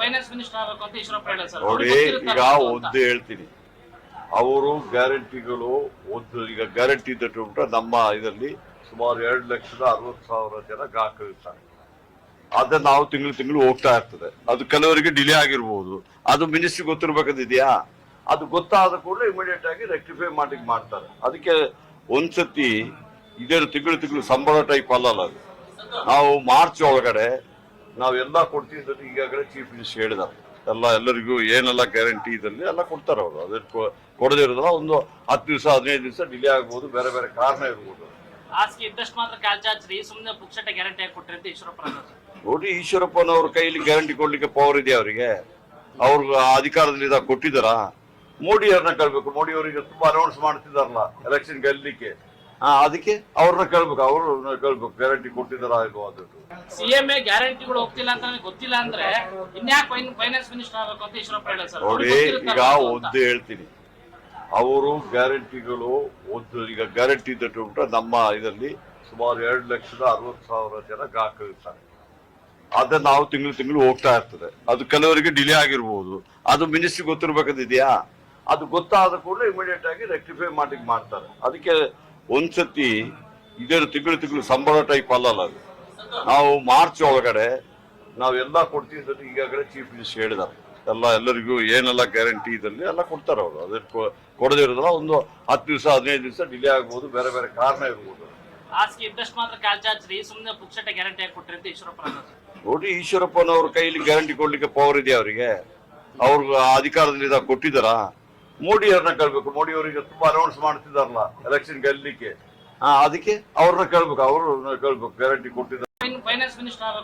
Finance minister ಆಗಬೇಕು ಅಂತ ಈಶ್ವರಪ್ಪ ಹೇಳಿದ್ರು ಸರ್. ನೋಡಿ ಈಗ ಒಂದು ಹೇಳ್ತೀನಿ. ಅವರು ಗ್ಯಾರಂಟಿಗಳು ಒಂದು ಈಗ ಗ್ಯಾರಂಟಿ ಬಿಟ್ರೆ ನಮ್ಮ ಇದರಲ್ಲಿ ಸುಮಾರು ಎರಡು ಲಕ್ಷದ ಅರವತ್ತು ಸಾವಿರ ಜನ ಗ್ರಾಹಕರಿರ್ತಾರೆ ಅದನ್ನ ನಾವು ತಿಂಗಳು ತಿಂಗಳು ಹೋಗ್ತಾ ಇರ್ತದೆ. ಅದು ಕೆಲವರಿಗೆ ಡಿಲೇ ಆಗಿರ್ಬೋದು. ಅದು ಮಿನಿಸ್ಟ್ರಿ ಗೊತ್ತಿರ್ಬೇಕಂದಿದ್ಯಾ ಅದು ಗೊತ್ತಾದ ಕೂಡಲೇ ಇಮಿಡಿಯೇಟ್ ಆಗಿ ರೆಕ್ಟಿಫೈ ಮಾಡ್ಲಿಕ್ಕೆ ಮಾಡ್ತಾರೆ. ಅದಕ್ಕೆ ಒಂದ್ಸತಿ ಇದೇನು ತಿಂಗಳು ತಿಂಗಳು ಸಂಬಳ ಟೈಪ್ ಅಲ್ಲಲ್ಲ ಅದು. ನಾವು ಮಾರ್ಚ್ ಒಳಗಡೆ ನಾವೆಲ್ಲ ಕೊಡ್ತೀವಿ ಅಂತ ಈಗಾಗಲೇ ಚೀಫ್ ಮಿನಿಸ್ಟರ್ ಹೇಳಿದ್ದಾರೆ. ಎಲ್ಲ ಎಲ್ಲರಿಗೂ ಏನೆಲ್ಲ ಗ್ಯಾರಂಟಿ ಇದರಲ್ಲಿ ಎಲ್ಲ ಕೊಡ್ತಾರೆ ಅವರು. ಅದಕ್ಕೆ ಕೊಡದೇ ಇರೋದಿಲ್ಲ ಒಂದು ಹತ್ತು ದಿವಸ ಹದಿನೈದು ದಿವಸ ಡಿಲೇ ಆಗ್ಬೋದು ಬೇರೆ ಬೇರೆ ಕಾರಣ ಇರ್ಬೋದು. ಹಾಸಿಗೆ ಇದ್ದಷ್ಟು ಮಾತ್ರ ಸುಮ್ಮನೆ ಪುಕ್ಷಟ ಗ್ಯಾರಂಟಿ ಆಗಿ. ನೋಡಿ ಈಶ್ವರಪ್ಪನವ್ರ ಕೈಲಿ ಗ್ಯಾರಂಟಿ ಕೊಡ್ಲಿಕ್ಕೆ ಪವರ್ ಇದೆ ಅವರಿಗೆ? ಅವ್ರ ಅಧಿಕಾರದಲ್ಲಿ ಇದಾಗ ಕೊಟ್ಟಿದ್ದಾರಾ? ಮೋದಿ ಅವ್ರನ್ನ ಕೇಳ್ಬೇಕು. ಮೋದಿ ಅವರಿಗೆ ತುಂಬಾ ಅನೌನ್ಸ್ ಮಾಡ್ತಿದಾರಲ್ಲ ಎಲೆಕ್ಷನ್ ಗೆಲ್ಲಲಿಕ್ಕೆ. ಅದಕ್ಕೆ ಅವ್ರನ್ನ ಕೇಳ್ಬೇಕು ಅವ್ರನ್ನ ಕೇಳ್ಬೇಕು ಗ್ಯಾರಂಟಿ ಕೊಟ್ಟಿದ್ದಾರೆ ಇಲ್ವಾ ಅದು ಸಿಎಂ ಗ್ಯಾರಂಟಿಗಳು ಹೋಗ್ತಿಲ್ಲ ಅಂತ ನನಗೆ ಗೊತ್ತಿಲ್ಲ ಅಂದ್ರೆ ಇನ್ಯಾಕೆ ಫೈನಾನ್ಸ್ ಮಿನಿಸ್ಟರ್ ಆಗಬೇಕು ಅಂತ ಈಶ್ವರಪ್ಪ ಸರ್. ನೋಡಿ ಈಗ ಒಂದು ಹೇಳ್ತೀನಿ. ಅವರು ಗ್ಯಾರಂಟಿಗಳು ಒಂದು ಈಗ ಗ್ಯಾರಂಟಿ ಬಿಟ್ರೆ ನಮ್ಮ ಇದರಲ್ಲಿ ಸುಮಾರು ಎರಡು ಲಕ್ಷದ ಅರವತ್ತು ಸಾವಿರ ಜನ ಗ್ರಾಹಕರಿರ್ತಾರೆ ಅದನ್ನ ನಾವು ತಿಂಗಳು ತಿಂಗಳು ಹೋಗ್ತಾ ಇರ್ತದೆ. ಅದು ಕೆಲವರಿಗೆ ಡಿಲೇ ಆಗಿರ್ಬೋದು. ಅದು ಮಿನಿಸ್ಟ್ರಿ ಗೊತ್ತಿರ್ಬೇಕಂದಿದ್ಯಾ ಅದು ಗೊತ್ತಾದ ಕೂಡಲೇ ಇಮಿಡಿಯೇಟ್ ಆಗಿ ರೆಕ್ಟಿಫೈ ಮಾಡಿ ಮಾಡ್ತಾರೆ. ಅದಕ್ಕೆ ಒಂದ್ಸತಿ ಇದೇನು ತಿಂಗಳು ತಿಂಗಳು ಸಂಬಳ ಟೈಪ್ ಅಲ್ಲಲ್ಲ ಅದು. ನಾವು ಮಾರ್ಚ್ ಒಳಗಡೆ ನಾವೆಲ್ಲ ಕೊಡ್ತೀವಿ ಅಂತ ಈಗಾಗಲೇ ಚೀಫ್ ಮಿನಿಸ್ಟರ್ ಹೇಳಿದಾರೆ ಎಲ್ಲ ಎಲ್ಲರಿಗೂ ಏನೆಲ್ಲ ಗ್ಯಾರಂಟಿ ಇದರಲ್ಲಿ ಎಲ್ಲ ಕೊಡ್ತಾರೆ ಅವರು. ಅದಕ್ಕೆ ಕೊಡದೇ ಇರೋದಿಲ್ಲ ಒಂದು ಹತ್ತು ದಿವಸ ಹದಿನೈದು ದಿವಸ ಡಿಲೇ ಆಗ್ಬೋದು ಬೇರೆ ಬೇರೆ ಕಾರಣ ಇರ್ಬೋದು. ನೋಡಿ ಈಶ್ವರಪ್ಪನವ್ರ ಕೈಲಿ ಗ್ಯಾರಂಟಿ ಕೊಡ್ಲಿಕ್ಕೆ ಪವರ್ ಇದೆ ಅವರಿಗೆ? ಅವ್ರಿಗೆ ಅಧಿಕಾರದಲ್ಲಿ ಕೊಟ್ಟಿದ್ದಾರಾ? ಮೋದಿ ಅವ್ರನ್ನ ಕೇಳ್ಬೇಕು. ಮೋಡಿ ಅವರಿಗೆ ತುಂಬಾ ಅನೌನ್ಸ್ ಮಾಡ್ತಿದಾರಲ್ಲ ಎಲೆಕ್ಷನ್ ಗೆಲ್ಲಲಿಕ್ಕೆ ಹಾ ಅದಕ್ಕೆ? ಅವ್ರನ್ನ ಕೇಳ್ಬೇಕು ಅವ್ರನ್ನ ಕೇಳ್ಬೇಕು ಗ್ಯಾರಂಟಿ ಕೊಟ್ಟಿದ್ದಾರೆ. Finance minister